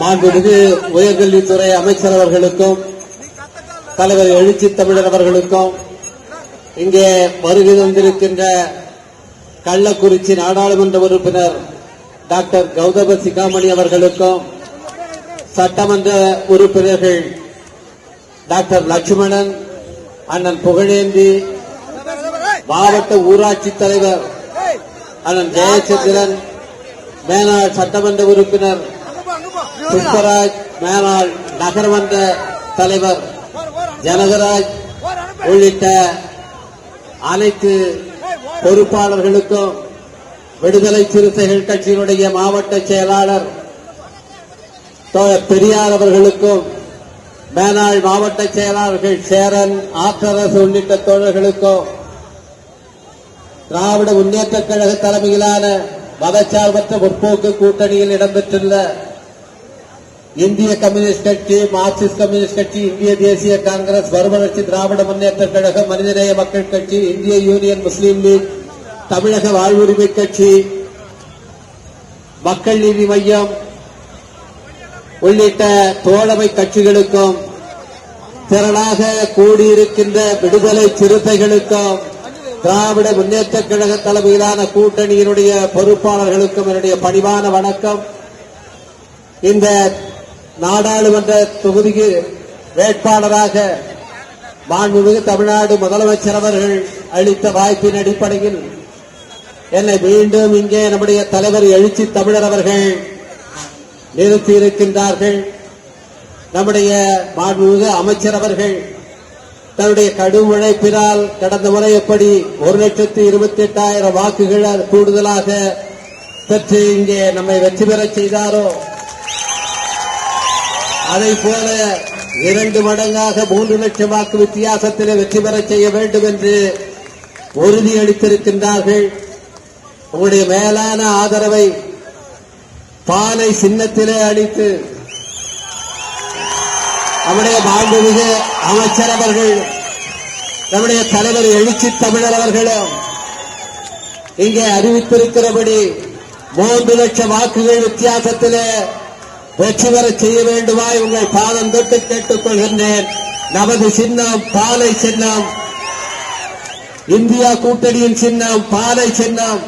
மாண்புமிகு உயர்கல்வித்துறை அமைச்சர் அவர்களுக்கும் தலைவர் எழுச்சி தமிழர் அவர்களுக்கும் இங்கே வருகை தந்திருக்கின்ற கள்ளக்குறிச்சி நாடாளுமன்ற உறுப்பினர் டாக்டர் கௌதம சிகாமணி அவர்களுக்கும் சட்டமன்ற உறுப்பினர்கள் டாக்டர் லட்சுமணன் அண்ணன் புகழேந்தி மாவட்ட ஊராட்சி தலைவர் அண்ணன் ஜெயச்சந்திரன் மேனாள் சட்டமன்ற உறுப்பினர் புஷ்பராஜ் மேலாள் நகர்மன்ற தலைவர் ஜனகராஜ் உள்ளிட்ட அனைத்து பொறுப்பாளர்களுக்கும் விடுதலை சிறுத்தைகள் கட்சியினுடைய மாவட்ட செயலாளர் பெரியார் அவர்களுக்கும் மேனாள் மாவட்ட செயலாளர்கள் சேரன் ஆற்றரசு உள்ளிட்ட தோழர்களுக்கும் திராவிட முன்னேற்ற கழக தலைமையிலான மதச்சார்பற்ற முற்போக்கு கூட்டணியில் இடம்பெற்றுள்ள இந்திய கம்யூனிஸ்ட் கட்சி மார்க்சிஸ்ட் கம்யூனிஸ்ட் கட்சி இந்திய தேசிய காங்கிரஸ் மறுமலர்ச்சி திராவிட முன்னேற்ற கழகம் மனிதநேய மக்கள் கட்சி இந்திய யூனியன் முஸ்லீம் லீக் தமிழக வாழ்வுரிமை கட்சி மக்கள் நீதி மையம் உள்ளிட்ட தோழமை கட்சிகளுக்கும் திரளாக கூடியிருக்கின்ற விடுதலை சிறுத்தைகளுக்கும் திராவிட முன்னேற்ற கழக தலைமையிலான கூட்டணியினுடைய பொறுப்பாளர்களுக்கும் என்னுடைய பணிவான வணக்கம். இந்த நாடாளுமன்ற தொகுதிக்கு வேட்பாளராக மாண்புமிகு தமிழ்நாடு முதலமைச்சர் அவர்கள் அளித்த வாய்ப்பின் அடிப்படையில் என்னை மீண்டும் இங்கே நம்முடைய தலைவர் எழுச்சி தமிழர் அவர்கள் நிறுத்தியிருக்கின்றார்கள். நம்முடைய மாண்புமிகு அமைச்சர் அவர்கள் தன்னுடைய கடும் உழைப்பினால் கடந்த முறை எப்படி ஒரு லட்சத்து இருபத்தி எட்டாயிரம் வாக்குகள் கூடுதலாக பெற்று இங்கே நம்மை வெற்றி பெறச் செய்தாரோ அதை போல இரண்டு மடங்காக மூன்று லட்சம் வாக்கு வித்தியாசத்தில் வெற்றி பெறச் செய்ய வேண்டும் என்று உறுதியளித்திருக்கின்றார்கள். உங்களுடைய மேலான ஆதரவை பாலை சின்னத்திலே அளித்து நம்முடைய மாண்புமிகு அமைச்சர் அவர்கள் நம்முடைய தலைவர் எழுச்சி தமிழர் அவர்களும் இங்கே அறிவித்திருக்கிறபடி மூன்று லட்சம் வாக்குகள் வித்தியாசத்திலே வெற்றி பெற செய்ய வேண்டுமாய் உங்கள் பாதம் தொட்டு கேட்டுக் கொள்கின்றேன். நமது சின்னம் பாலை சின்னம். இந்தியா கூட்டணியின் சின்னம் பாலை சின்னம்.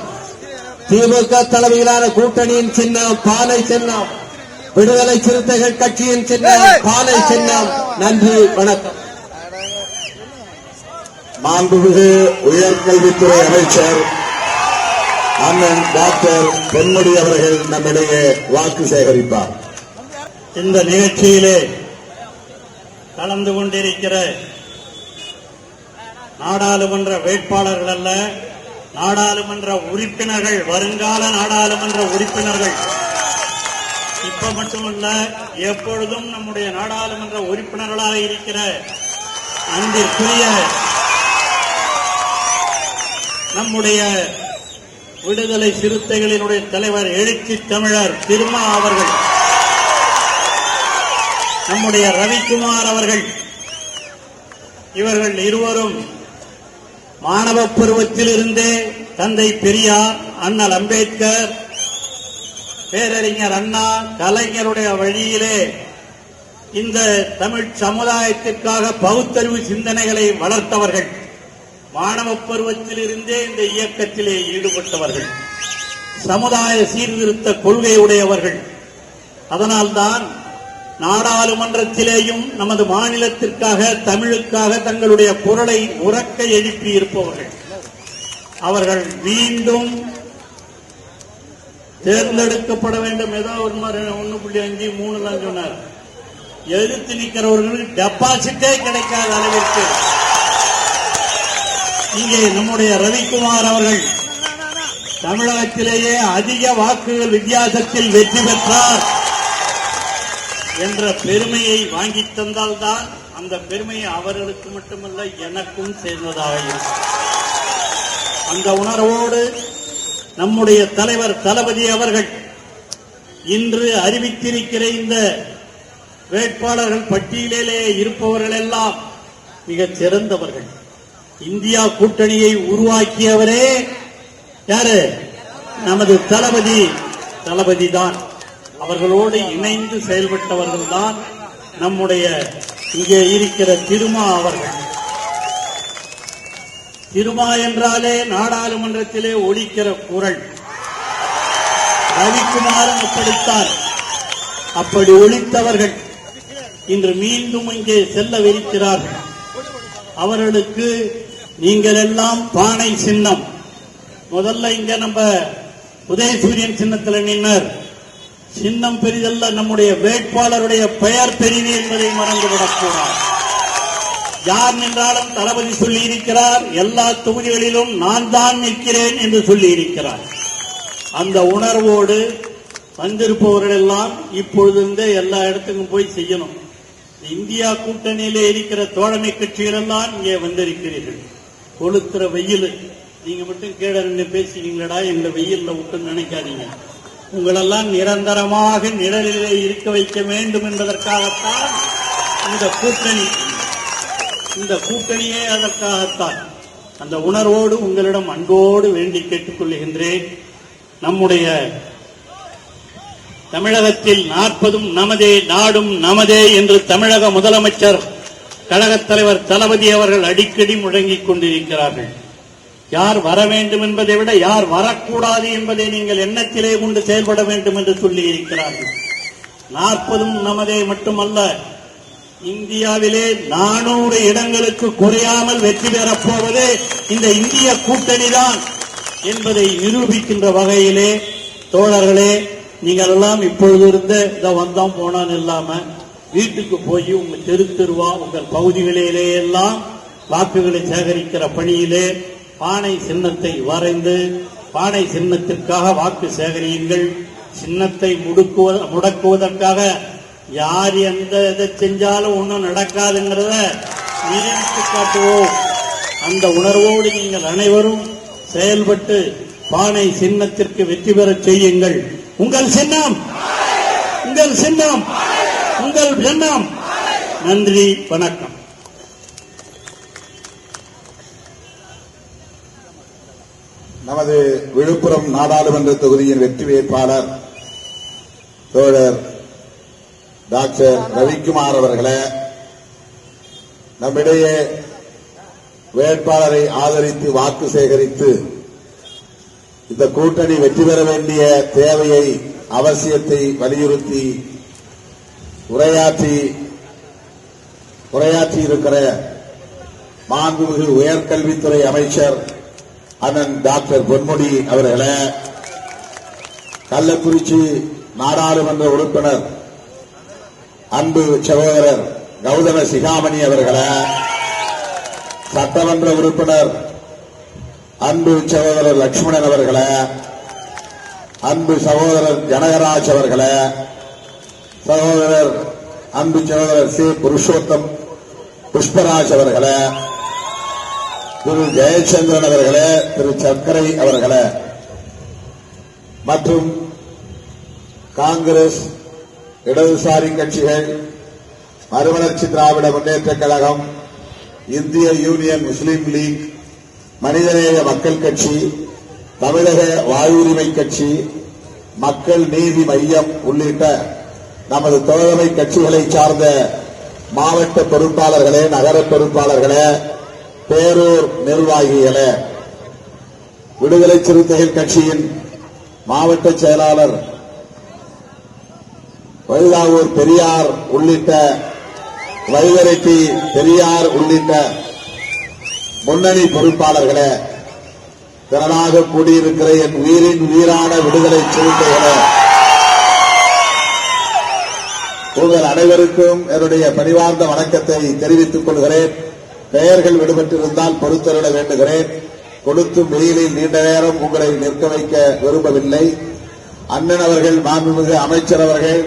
திமுக தலைமையிலான கூட்டணியின் சின்னம் பாலை சின்னம். விடுதலை சிறுத்தைகள் கட்சியின் சின்னம் பாலை சின்னம். நன்றி வணக்கம். மாண்புமிகு உயர்கல்வித்துறை அமைச்சர் அண்ணன் டாக்டர் பொன்முடி அவர்கள் நம்மிடையே வாக்கு சேகரிப்பார். இந்த நிகழ்ச்சியிலே கலந்து கொண்டிருக்கிற நாடாளுமன்ற வேட்பாளர்கள் அல்ல நாடாளுமன்ற உறுப்பினர்கள் வருங்கால நாடாளுமன்ற உறுப்பினர்கள். இப்ப மட்டுமல்ல எப்பொழுதும் நம்முடைய நாடாளுமன்ற உறுப்பினர்களாக இருக்கிற அன்பிற்குரிய நம்முடைய விடுதலை சிறுத்தைகளினுடைய தலைவர் எழுச்சி தமிழர் திருமா அவர்கள். நம்முடைய ரவிக்குமார் அவர்கள். இவர்கள் இருவரும் மாணவ பருவத்திலிருந்தே தந்தை பெரியார் அண்ணல் அம்பேத்கர் பேரறிஞர் அண்ணா கலைஞருடைய வழியிலே இந்த தமிழ் சமுதாயத்திற்காக பகுத்தறிவு சிந்தனைகளை வளர்த்தவர்கள். மாணவ பருவத்திலிருந்தே இந்த இயக்கத்திலே ஈடுபட்டவர்கள். சமுதாய சீர்திருத்த கொள்கையுடையவர்கள். அதனால்தான் நாடாளுமன்றத்திலேயும் நமது மாநிலத்திற்காக தமிழுக்காக தங்களுடைய குரலை உறக்க எழுப்பி இருப்பவர்கள் அவர்கள் மீண்டும் தேர்ந்தெடுக்கப்பட வேண்டும். ஏதோ ஒரு மாதிரி ஒன்னு புள்ளி அஞ்சு மூணு தான் சொன்னார். எதிர்த்து நிற்கிறவர்களுக்கு டெபாசிட்டே கிடைக்காத அளவிற்கு. இங்கே நம்முடைய ரவிக்குமார் அவர்கள் தமிழகத்திலேயே அதிக வாக்குகள் வித்தியாசத்தில் வெற்றி பெற்றார். என்ற பெருமையை வாங்கி தந்தால்தான் அந்த பெருமை அவர்களுக்கு மட்டுமல்ல எனக்கும் சேர்ந்ததாக இருக்கும். அந்த உணர்வோடு நம்முடைய தலைவர் தளபதி அவர்கள் இன்று அறிவித்திருக்கிற இந்த வேட்பாளர்கள் பட்டியலிலே இருப்பவர்கள் எல்லாம் மிகச் சிறந்தவர்கள். இந்தியா கூட்டணியை உருவாக்கியவரே யாரு? நமது தளபதி. தளபதி தான். அவர்களோடு இணைந்து செயல்பட்டவர்கள் தான் நம்முடைய இங்கே இருக்கிற திருமா அவர்கள். திருமா என்றாலே நாடாளுமன்றத்திலே ஒழிக்கிற குரல். ரவிக்குமாரன் அப்படித்தான். அப்படி ஒழித்தவர்கள் இன்று மீண்டும் இங்கே செல்லவிருக்கிறார்கள். அவர்களுக்கு நீங்கள் எல்லாம் பானை சின்னம். முதல்ல இங்க நம்ம உதயசூரியன் சின்னத்தில் நின்னர். சின்னம் பெரிதல்ல நம்முடைய வேட்பாளருடைய பெயர் பெரிது என்பதை மறந்துவிடக்கூடாது யார் நின்றாலும் தளபதி சொல்லி இருக்கிறார் எல்லா தொகுதிகளிலும் நான் தான் நிற்கிறேன் என்று சொல்லி இருக்கிறார் அந்த உணர்வோடு வந்திருப்பவர்கள் எல்லாம் இப்பொழுதிருந்தே எல்லா இடத்துக்கும் போய் செய்யணும். இந்தியா கூட்டணியிலே இருக்கிற தோழமை கட்சிகள் எல்லாம் இங்கே வந்திருக்கிறீர்கள். கொளுத்துற வெயில். நீங்க மட்டும் கீழே நின்று பேசுறீங்களடா எங்களை வெயில்ல விட்டு நினைக்காதீங்க. உங்களெல்லாம் நிரந்தரமாக நிழலிலே இருக்க வைக்க வேண்டும் என்பதற்காகத்தான் இந்த கூட்டணி. இந்த கூட்டணியே அதற்காகத்தான். அந்த உணர்வோடு உங்களிடம் அன்போடு வேண்டி கேட்டுக்கொள்கின்றேன். நம்முடைய தமிழகத்தில் நாற்பதும் நமதே நாடும் நமதே என்று தமிழக முதலமைச்சர் கழகத் தலைவர் தளபதி அவர்கள் அடிக்கடி முழங்கிக் கொண்டிருக்கிறார்கள். யார் வர வேண்டும் என்பதை விட யார் வரக்கூடாது என்பதை நீங்கள் எண்ணத்திலே கொண்டு செயல்பட வேண்டும் என்று சொல்லி இருக்கிறார்கள். நாற்பதும் நமதே மட்டுமல்ல இந்தியாவிலே நானூறு இடங்களுக்கு குறையாமல் வெற்றி பெறப் போவது இந்த இந்திய கூட்டணி தான் என்பதை நிரூபிக்கின்ற வகையிலே தோழர்களே நீங்கள் எல்லாம் இப்பொழுது இருந்து இதை வந்தோம் போனான் இல்லாம வீட்டுக்கு போய் உங்கள் தெரு தெருவா உங்கள் பகுதிகளிலே எல்லாம் வாக்குகளை சேகரிக்கிற பணியிலே பானை சின்னத்தை வரைந்து பானை சின்னத்திற்காக வாக்கு சேகரியுங்கள். சின்னத்தை முடுக்குவ முடக்குவதற்காக யார் எந்த இதை செஞ்சாலும் ஒன்றும் நடக்காதுங்கிறத நிரூபித்து காட்டுவோம். அந்த உணர்வோடு நீங்கள் அனைவரும் செயல்பட்டு பானை சின்னத்திற்கு வெற்றி பெறச் செய்யுங்கள். உங்கள் சின்னம்! உங்கள் சின்னம்! உங்கள் சின்னம் நன்றி வணக்கம். நமது விழுப்புரம் நாடாளுமன்ற தொகுதியின் வெற்றி வேட்பாளர் தோழர் டாக்டர் ரவிக்குமார் அவர்களே நம்மிடையே வேட்பாளரை ஆதரித்து வாக்கு சேகரித்து இந்த கூட்டணி வெற்றி பெற வேண்டிய தேவையை அவசியத்தை வலியுறுத்தி உரையாற்றி உரையாற்றியிருக்கிற மாண்புமிகு உயர்கல்வித்துறை அமைச்சர் அண்ணன் டாக்டர் பொன்முடி அவர்களே கள்ளக்குறிச்சி நாடாளுமன்ற உறுப்பினர் அன்பு சகோதரர் கௌதம சிகாமணி அவர்களே சட்டமன்ற உறுப்பினர் அன்பு சகோதரர் லட்சுமணன் அவர்களே அன்பு சகோதரர் ஜனகராஜ் அவர்களே சகோதரர் அன்பு சகோதரர் சி புருஷோத்தம் புஷ்பராஜ் அவர்களே திரு ஜெயச்சந்திரன் அவர்களே திரு சர்க்கரை அவர்களே மற்றும் காங்கிரஸ் இடதுசாரி கட்சிகள் மறுமலர்ச்சி திராவிட முன்னேற்ற கழகம் இந்திய யூனியன் முஸ்லீம் லீக் மனிதநேய மக்கள் கட்சி தமிழக வாயுரிமை கட்சி மக்கள் நீதி மையம் உள்ளிட்ட நமது தோழமை கட்சிகளை சார்ந்த மாவட்ட பொறுப்பாளர்களே நகர பொறுப்பாளர்களே பேரூர் நிர்வாகிகள விடுதலை சிறுத்தைகள் கட்சியின் மாவட்ட செயலாளர் வழுதாவூர் பெரியார் உள்ளிட்ட வைகரைக்கு பெரியார் உள்ளிட்ட முன்னணி பொறுப்பாளர்களே திரளாக கூடியிருக்கிற என் உயிரின் உயிரான விடுதலை சிறுத்தைகளே உங்கள் அனைவருக்கும் என்னுடைய பணிவார்ந்த வணக்கத்தை தெரிவித்துக் கொள்கிறேன். பெயர்கள் விடுபட்டிருந்தால் பொறுத்தருட வேண்டுகிறேன். கொடுத்தும் வெயிலில் நீண்ட நேரம் உங்களை நிற்க வைக்க விரும்பவில்லை. அண்ணன் அவர்கள் மாண்புமிகு அமைச்சர் அவர்கள்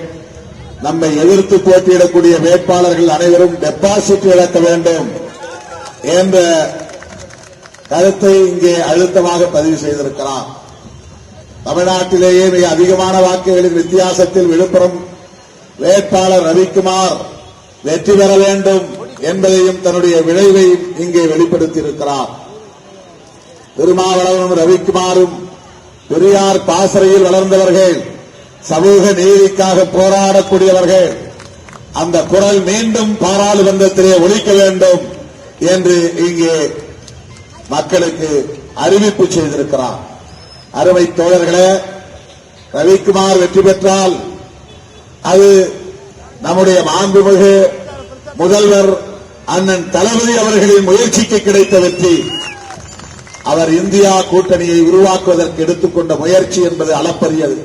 நம்மை எதிர்த்து போட்டியிடக்கூடிய வேட்பாளர்கள் அனைவரும் டெபாசிட் இழக்க வேண்டும் என்ற கருத்தை இங்கே அழுத்தமாக பதிவு செய்திருக்கிறார் தமிழ்நாட்டிலேயே மிக அதிகமான வாக்குகளின் வித்தியாசத்தில் விழுப்புரம் வேட்பாளர் ரவிக்குமார் வெற்றி பெற வேண்டும். என்பதையும் தன்னுடைய விளைவை இங்கே வெளிப்படுத்தியிருக்கிறார். திருமாவளவனும் ரவிக்குமாரும் பெரியார் பாசறையில் வளர்ந்தவர்கள் சமூக நீதிக்காக போராடக்கூடியவர்கள். அந்த குரல் மீண்டும் பாராளுமன்றத்திலே ஒழிக்க வேண்டும் என்று இங்கே மக்களுக்கு அறிவிப்பு செய்திருக்கிறார். அருமை தோழர்களே ரவிக்குமார் வெற்றி பெற்றால் அது நம்முடைய மாண்புமிகு முதல்வர் அண்ணன் தளபதி அவர்களின் முயற்சிக்கு கிடைத்த வெற்றி. அவர் இந்தியா கூட்டணியை உருவாக்குவதற்கு எடுத்துக்கொண்ட முயற்சி என்பது அளப்பரியது.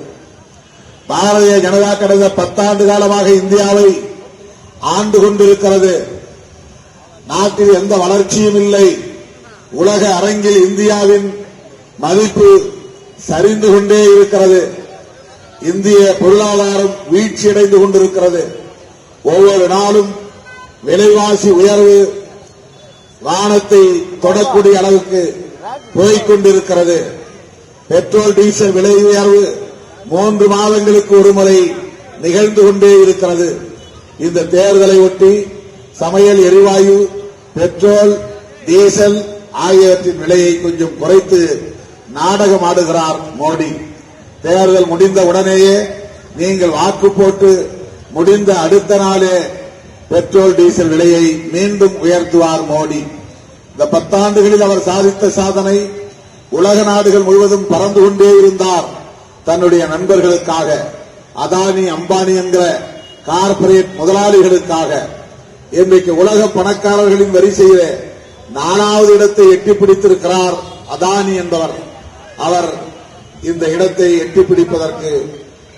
பாரதிய ஜனதா கடந்த பத்தாண்டு காலமாக இந்தியாவை ஆண்டு கொண்டிருக்கிறது. நாட்டில் எந்த வளர்ச்சியும் இல்லை. உலக அரங்கில் இந்தியாவின் மதிப்பு சரிந்து கொண்டே இருக்கிறது. இந்திய பொருளாதாரம் வீழ்ச்சியடைந்து கொண்டிருக்கிறது. ஒவ்வொரு நாளும் விலைவாசி உயர்வு வானத்தை தொடக்கூடிய அளவுக்கு போய்கொண்டிருக்கிறது. பெட்ரோல் டீசல் விலை உயர்வு மூன்று மாதங்களுக்கு ஒரு முறை நிகழ்ந்து கொண்டே இருக்கிறது. இந்த தேர்தலை ஒட்டி சமையல் எரிவாயு பெட்ரோல் டீசல் ஆகியவற்றின் விலையை கொஞ்சம் குறைத்து நாடகம் ஆடுகிறார் மோடி. தேர்தல் முடிந்த உடனேயே நீங்கள் வாக்கு போட்டு முடிந்த அடுத்த நாளே பெட்ரோல் டீசல் விலையை மீண்டும் உயர்த்துவார் மோடி. இந்த பத்தாண்டுகளில் அவர் சாதித்த சாதனை உலக நாடுகள் முழுவதும் பறந்து கொண்டே இருந்தார் தன்னுடைய நண்பர்களுக்காக. அதானி அம்பானி என்கிற கார்ப்பரேட் முதலாளிகளுக்காக. இன்றைக்கு உலக பணக்காரர்களின் வரிசையிலே நாலாவது இடத்தை எட்டி பிடித்திருக்கிறார் அதானி என்பவர். அவர் இந்த இடத்தை எட்டி பிடிப்பதற்கு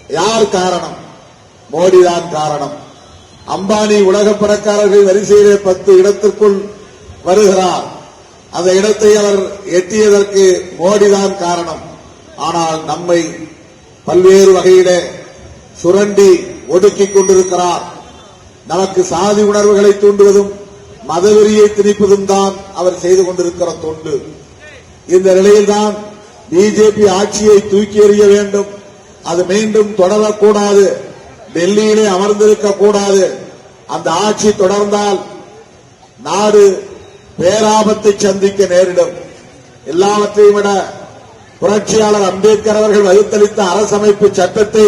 யார் காரணம்? மோடிதான் காரணம். அம்பானி உலக பணக்காரர்கள் வரிசையிலே பத்து இடத்திற்குள் வருகிறார். அந்த இடத்தை அவர் எட்டியதற்கு மோடிதான் காரணம். ஆனால் நம்மை பல்வேறு வகையிலே சுரண்டி ஒடுக்கிக் கொண்டிருக்கிறார். நமக்கு சாதி உணர்வுகளை தூண்டுவதும் மதவெறியை திணிப்பதும் தான் அவர் செய்து கொண்டிருக்கிற தொண்டு. இந்த நிலையில்தான் பிஜேபி ஆட்சியை தூக்கி எறிய வேண்டும். அது மீண்டும் தொடரக்கூடாது. டெல்லியிலே அமர்ந்திருக்க கூடாது அந்த ஆட்சி தொடர்ந்தால் நாடு பேராபத்தை சந்திக்க நேரிடும். எல்லாவற்றையும் விட புரட்சியாளர் அம்பேத்கர் அவர்கள் வகுத்தளித்த அரசமைப்பு சட்டத்தை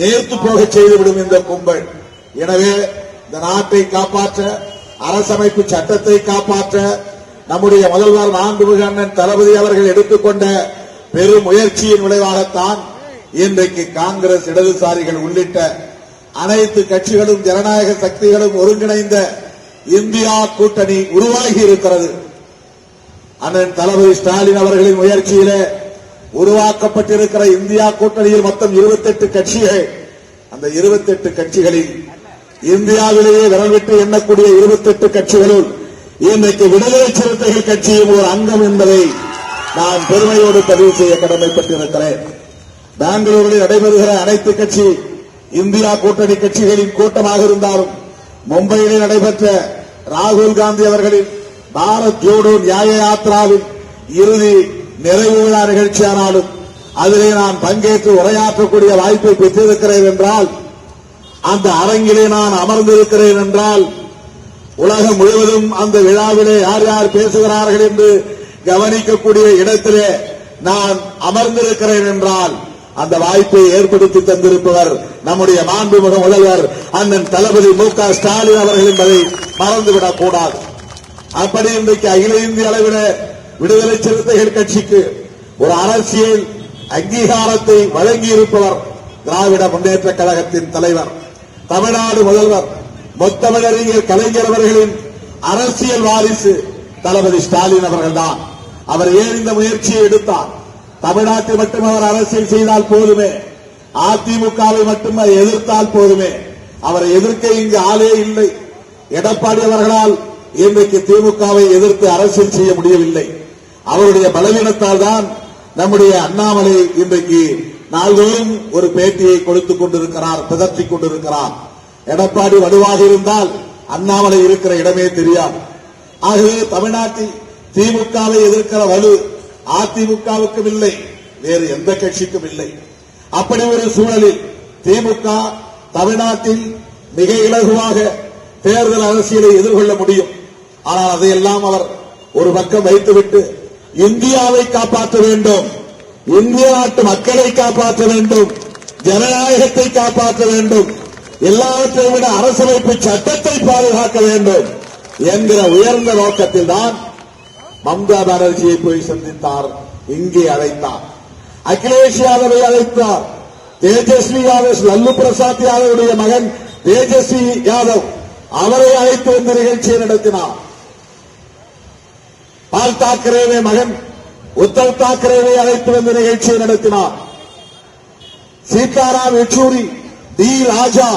நேர்த்து போக செய்துவிடும் இந்த கும்பல். எனவே இந்த நாட்டை காப்பாற்ற அரசமைப்பு சட்டத்தை காப்பாற்ற நம்முடைய முதல்வர் மாண்புமிகு அண்ணன் தளபதி அவர்கள் எடுத்துக்கொண்ட பெரும் முயற்சியின் விளைவாகத்தான் இன்றைக்கு காங்கிரஸ் இடதுசாரிகள் உள்ளிட்ட அனைத்து கட்சிகளும் ஜனநாயக சக்திகளும் ஒருங்கிணைந்த இந்தியா கூட்டணி உருவாகி இருக்கிறது. அண்ணன் தளபதி ஸ்டாலின் அவர்களின் முயற்சியிலே உருவாக்கப்பட்டிருக்கிற இந்தியா கூட்டணியில் மொத்தம் 28 கட்சிகள். அந்த 28 கட்சிகளில் இந்தியாவிலேயே விரல் விட்டு எண்ணக்கூடிய 28 கட்சிகளுள் இன்றைக்கு விடுதலை சிறுத்தைகள் கட்சியும் ஒரு அங்கம் என்பதை நான் பெருமையோடு பதிவு செய்ய கடமைப்பட்டிருக்கிறேன். பெங்களூரில் நடைபெறுகிற அனைத்து கட்சி இந்தியா கூட்டணி கட்சிகளின் கூட்டமாக இருந்தாலும் மும்பையிலே நடைபெற்ற ராகுல் காந்தி அவர்களின் பாரத் ஜோடோ நியாய யாத்ராவின் இறுதி நிறைவு விழா நிகழ்ச்சியானாலும் அதிலே நான் பங்கேற்று உரையாற்றக்கூடிய வாய்ப்பை பெற்றிருக்கிறேன் என்றால் அந்த அரங்கிலே நான் அமர்ந்திருக்கிறேன் என்றால் உலகம் முழுவதும் அந்த விழாவிலே யார் யார் பேசுகிறார்கள் என்று கவனிக்கக்கூடிய இடத்திலே நான் அமர்ந்திருக்கிறேன் என்றால் அந்த வாய்ப்பை ஏற்படுத்தி தந்திருப்பவர் நம்முடைய மாண்புமிகு முதல்வர் அண்ணன் தளபதி மு க ஸ்டாலின் அவர்கள் என்பதை மறந்துவிடக் கூடாது. அப்படி இன்றைக்கு அகில இந்திய அளவில் விடுதலை சிறுத்தைகள் கட்சிக்கு ஒரு அரசியல் அங்கீகாரத்தை வழங்கியிருப்பவர் திராவிட முன்னேற்ற கழகத்தின் தலைவர் தமிழ்நாடு முதல்வர் முத்தமிழறிஞர் கலைஞர் அவர்களின் அரசியல் வாரிசு தளபதி ஸ்டாலின் அவர்கள்தான். அவர் ஏன் இந்த முயற்சியை எடுத்தார்? தமிழ்நாட்டில் மட்டும் அவர் அரசியல் செய்தால் போதுமே. அதிமுகவை மட்டும் எதிர்த்தால் போதுமே. அவரை எதிர்க்க இங்கு ஆளே இல்லை. எடப்பாடி அவர்களால் இன்றைக்கு திமுகவை எதிர்த்து அரசியல் செய்ய முடியவில்லை. அவருடைய பலவீனத்தால் தான் நம்முடைய அண்ணாமலை இன்றைக்கு நாள்தோறும் ஒரு பேட்டியை கொடுத்துக் கொண்டிருக்கிறார் பிதற்றிக் கொண்டிருக்கிறார். எடப்பாடி வலுவாக இருந்தால் அண்ணாமலை இருக்கிற இடமே தெரியாது. ஆகவே தமிழ்நாட்டில் திமுகவை எதிர்க்கிற வலு அதிமுகவுக்கும் இல்லை வேறு எந்த கட்சிக்கும் இல்லை. அப்படி ஒரு சூழலில் திமுக தமிழ்நாட்டில் மிக இலகுவாக தேர்தல் அரசியலை எதிர்கொள்ள முடியும். ஆனால் அதையெல்லாம் அவர் ஒரு பக்கம் வைத்துவிட்டு இந்தியாவை காப்பாற்ற வேண்டும் இந்திய நாட்டு மக்களை காப்பாற்ற வேண்டும் ஜனநாயகத்தை காப்பாற்ற வேண்டும் எல்லாவற்றை விட அரசமைப்பு சட்டத்தை பாதுகாக்க வேண்டும் என்கிற உயர்ந்த நோக்கத்தில் தான் மம்தா பானர்ஜியை போய் சந்தித்தார். இங்கே அழைத்தார். அகிலேஷ் யாதவை அழைத்தார். தேஜஸ்வி யாதவ் லல்லு பிரசாத் யாதவுடைய மகன் தேஜஸ்வி யாதவ் அவரை அழைத்து வந்த நிகழ்ச்சியை நடத்தினார். பால் தாக்கரேவே மகன் உத்தவ் தாக்கரேவை அழைத்து வந்த நிகழ்ச்சியை நடத்தினார். சீதாராம் யெச்சூரி டி ராஜா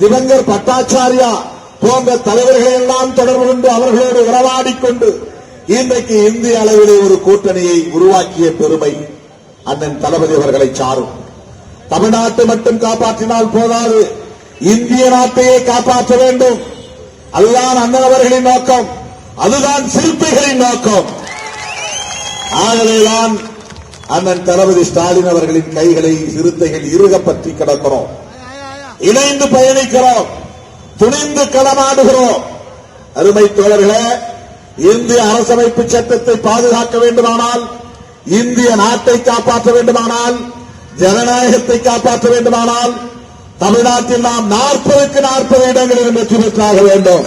திவங்கர் பட்டாச்சாரியா போன்ற தலைவர்கள் எல்லாம் தொடர்பு கொண்டு அவர்களோடு உறவாடிக் கொண்டு இன்றைக்கு இந்திய அளவிலே ஒரு கூட்டணியை உருவாக்கிய பெருமை அண்ணன் தளபதி அவர்களை சாரும். தமிழ்நாட்டை மட்டும் காப்பாற்றினால் போதாது. இந்திய நாட்டையே காப்பாற்ற வேண்டும். அதுதான் அண்ணன் அவர்களின் நோக்கம். அதுதான் சிற்பிகளின் நோக்கம். ஆகவேதான் அண்ணன் தளபதி ஸ்டாலின் அவர்களின் கைகளை சிறுத்தைகள் இருகப்பற்றி பற்றி கிடக்கிறோம். இணைந்து பயணிக்கிறோம். துணிந்து களமாடுகிறோம். அருமை தோழர்களே இந்திய அரசமைப்பு சட்டத்தை பாதுகாக்க வேண்டுமானால் இந்திய நாட்டை காப்பாற்ற வேண்டுமானால் ஜனநாயகத்தை காப்பாற்ற வேண்டுமானால் தமிழ்நாட்டில் நாம் நாற்பதுக்கு நாற்பது இடங்களில் வெற்றி பெற்றாக வேண்டும்.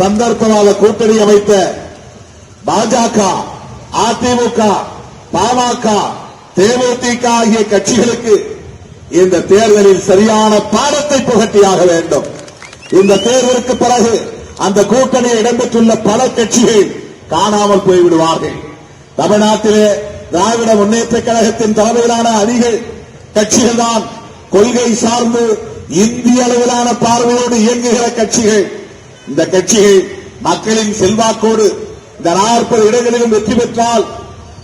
சந்தர்ப்பவாத கூட்டணி அமைத்த பாஜக அதிமுக பாமக தேமுதிக ஆகிய கட்சிகளுக்கு இந்த தேர்தலில் சரியான பாடத்தை புகட்டியாக வேண்டும். இந்த தேர்தலுக்கு பிறகு அந்த கூட்டணியில் இடம்பெற்றுள்ள பல கட்சிகள் காணாமல் போய்விடுவார்கள். தமிழ்நாட்டிலே திராவிட முன்னேற்ற கழகத்தின் தலைமையிலான அணிகள் கட்சிகள் தான் கொள்கை சார்ந்து இந்திய அளவிலான பார்வையோடு இயங்குகிற கட்சிகள். இந்த கட்சிகள் மக்களின் செல்வாக்கோடு இந்த நாற்பது இடங்களிலும் வெற்றி பெற்றால்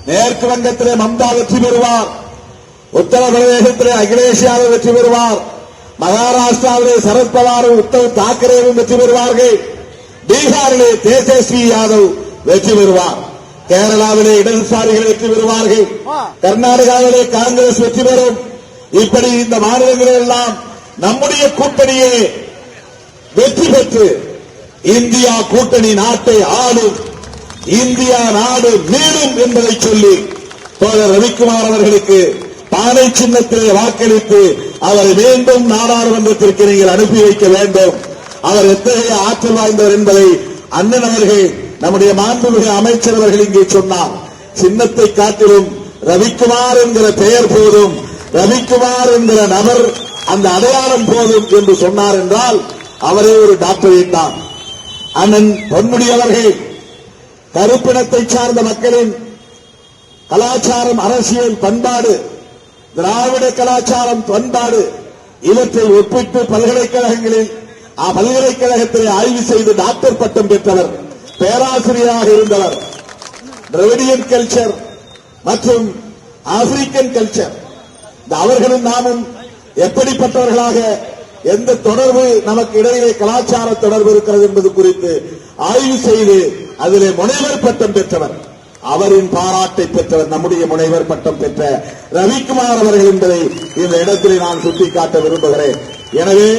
மேற்கு வங்கத்திலே மம்தா வெற்றி பெறுவார். உத்தரப்பிரதேசத்திலே அகிலேஷ் யாதவ் வெற்றி பெறுவார். மகாராஷ்டிராவிலே சரத்பவாரும் உத்தவ் தாக்கரேவும் வெற்றி பெறுவார்கள். பீகாரிலே தேஜஸ்வி யாதவ் வெற்றி பெறுவார். கேரளாவிலே இடதுசாரிகள் வெற்றி பெறுவார்கள். கர்நாடகாவிலே காங்கிரஸ் வெற்றி பெறும். இப்படி இந்த மாநிலங்களில் எல்லாம் நம்முடைய கூட்டணியே வெற்றி பெற்று இந்தியா கூட்டணி நாட்டை ஆளும். இந்தியா நாடு மீளும் என்பதை சொல்லி தோழர் ரவிக்குமார் அவர்களுக்கு பானை சின்னத்திலே வாக்களித்து அவரை மீண்டும் நாடாளுமன்றத்திற்கு நீங்கள் அனுப்பி வைக்க வேண்டும். அவர் எத்தகைய ஆற்றல் வாய்ந்தவர் என்பதை அண்ணன் அவர்கள் நம்முடைய மாண்புமிகு அமைச்சர் அவர்கள் இங்கே சொன்னார். சின்னத்தை காட்டிலும் ரவிக்குமார் என்கிற பெயர் போதும் ரவிக்குமார் என்கிற நபர் அந்த அடையாளம் போதும் என்று சொன்னார் என்றால் அவரே ஒரு டாக்டரேட் தான் அண்ணன் பொன்முடி அவர்கள் கருப்பினத்தை சார்ந்த மக்களின் கலாச்சாரம் அரசியல் பண்பாடு திராவிட கலாச்சாரம் பண்பாடு இவற்றை ஒப்பிட்டு பல்கலைக்கழகங்களில் பல்கலைக்கழகத்திலே ஆய்வு செய்து டாக்டர் பட்டம் பெற்றவர் பேராசிரியராக இருந்தவர் திரவிடியன் கல்ச்சர் மற்றும் ஆப்பிரிக்கன் கல்ச்சர் இந்த அவர்களும் நாமும் எப்படிப்பட்டவர்களாக எந்த தொடர்பு நமக்கு இடையிலே கலாச்சார தொடர்பு இருக்கிறது என்பது குறித்து ஆய்வு செய்து அதிலே முனைவர் பட்டம் பெற்றவர். அவரின் பாராட்டை பெற்றவர் நம்முடைய முனைவர் பட்டம் பெற்ற ரவிக்குமார் அவர்கள் என்பதை இந்த இடத்திலே நான் சுட்டிக்காட்ட விரும்புகிறேன். எனவே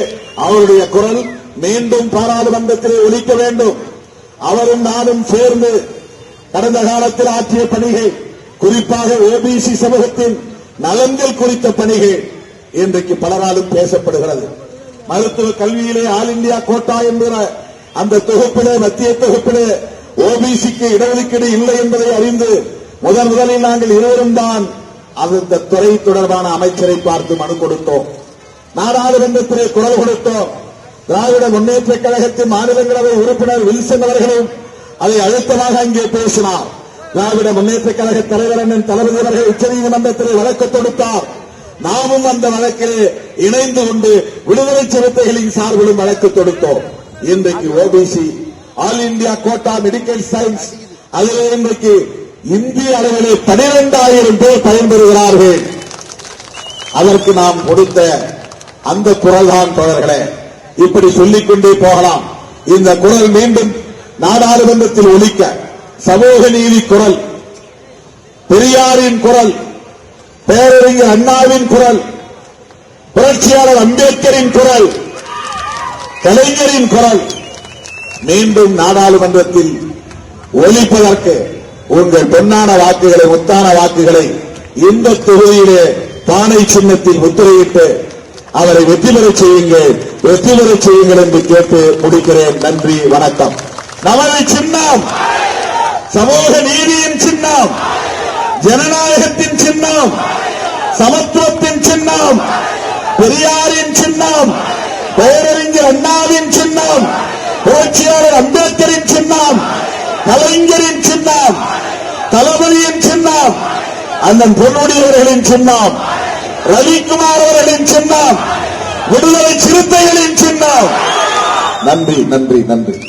அவருடைய குரல் மீண்டும் பாராளுமன்றத்திலே ஒலிக்க வேண்டும். அவரும் நானும் சேர்ந்து கடந்த காலத்தில் ஆற்றிய பணிகள் குறிப்பாக ஓபிசி சமூகத்தின் நலன்கள் குறித்த பணிகள் இன்றைக்கு பலராலும் பேசப்படுகிறது. மருத்துவ கல்வியிலே ஆல் இந்தியா கோட்டா என்கிற அந்த தொகுப்பிலே மத்திய தொகுப்பிலே ஓபிசிக்கு இடஒதுக்கீடு இல்லை என்பதை அறிந்து முதன் முதலில் நாங்கள் இருவரும் தான் அந்த துறை தொடர்பான அமைச்சரை பார்த்து மனு கொடுத்தோம். நாடாளுமன்றத்திலே குரல் கொடுத்தோம். திராவிட முன்னேற்ற கழகத்தின் மாநிலங்களவை உறுப்பினர் வில்சன் அவர்களும் அதை அழுத்தமாக அங்கே பேசினார். திராவிட முன்னேற்ற கழக தலைவர் அண்ணன் தளபதி அவர்கள் உச்சநீதிமன்றத்திலே வழக்கு தொடுத்தார். நாமும் அந்த வழக்கில் இணைந்து கொண்டு விடுதலை சிறுத்தைகளின் சார்பிலும் வழக்கு தொடுத்தோம். இன்றைக்கு OBC all India quota medical science அதிலே இன்றைக்கு இந்திய அளவிலே பனிரெண்டாயிரம் பேர் பயன்பெறுகிறார்கள். அதற்கு நாம் கொடுத்த அந்த குரல் தான் தோழர்களே. இப்படி சொல்லிக் கொண்டே போகலாம். இந்த குரல் மீண்டும் நாடாளுமன்றத்தில் ஒலிக்க சமூக நீதி குரல் பெரியாரின் குரல் பேரறிஞர் அண்ணாவின் குரல் புரட்சியாளர் அம்பேத்கரின் குரல் கலைஞரின் குரல் மீண்டும் நாடாளுமன்றத்தில் ஒலிப்பதற்கு உங்கள் பொன்னான வாக்குகளை முத்தான வாக்குகளை இந்த தொகுதியிலே பானை சின்னத்தில் முத்திரையிட்டு அவரை வெற்றி பெற செய்யுங்கள் வெற்றி பெற செய்யுங்கள் என்று கேட்டு முடிக்கிறேன். நன்றி வணக்கம். நமது சின்னம் சமூக நீதியின் சின்னம் ஜனநாயகத்தின் சின்னம் சமத்துவத்தின் சின்னம் பெரியாரின் சின்னம் பேரறிஞர் அண்ணாவின் சின்னம் புரட்சியாளர் அம்பேத்கரின் சின்னம் கலைஞரின் சின்னம் தளபதியின் சின்னம் அண்ணன் பொன்முடியவர்களின் சின்னம். ரவிக்குமார் அவர்களின் சின்னம் விடுதலை சிறுத்தைகளின் சின்னம். நன்றி நன்றி நன்றி.